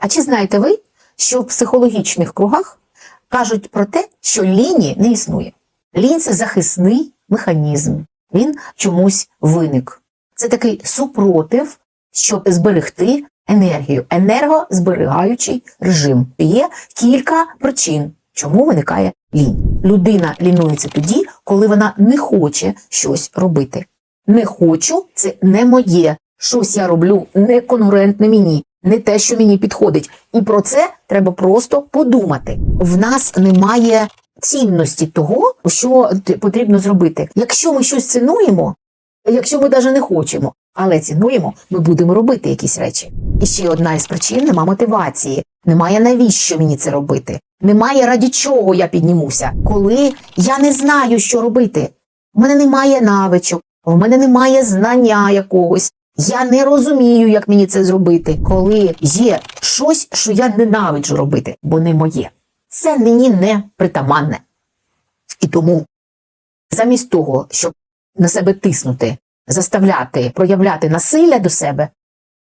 А чи знаєте ви, що в психологічних кругах кажуть про те, що ліні не існує? Лінь це захисний механізм. Він чомусь виник. Це такий супротив, щоб зберегти енергію, енергозберігаючий режим. Є кілька причин, чому виникає лінь. Людина лінується тоді, коли вона не хоче щось робити. Не хочу це не моє. Щось я роблю не конкурентне мені, не те, що мені підходить. І про це треба просто подумати. В нас немає цінності того, що потрібно зробити. Якщо ми щось цінуємо, якщо ми навіть не хочемо, але цінуємо, ми будемо робити якісь речі. І ще одна із причин нема мотивації, немає навіщо мені це робити, немає раді чого я піднімуся, коли я не знаю, що робити. У мене немає навичок, в мене немає знання якогось. Я не розумію, як мені це зробити, коли є щось, що я ненавиджу робити, бо не моє. Це мені не притаманне. І тому замість того, щоб на себе тиснути, заставляти, проявляти насилля до себе,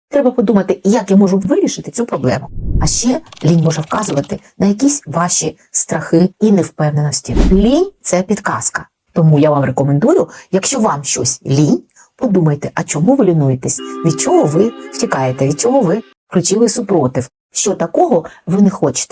треба подумати, як я можу вирішити цю проблему. А ще лінь може вказувати на якісь ваші страхи і невпевненості. Лінь це підказка. Тому я вам рекомендую, якщо вам щось лінь, подумайте, а чому ви лінуєтесь, від чого ви втікаєте, від чого ви включили супротив, що такого ви не хочете.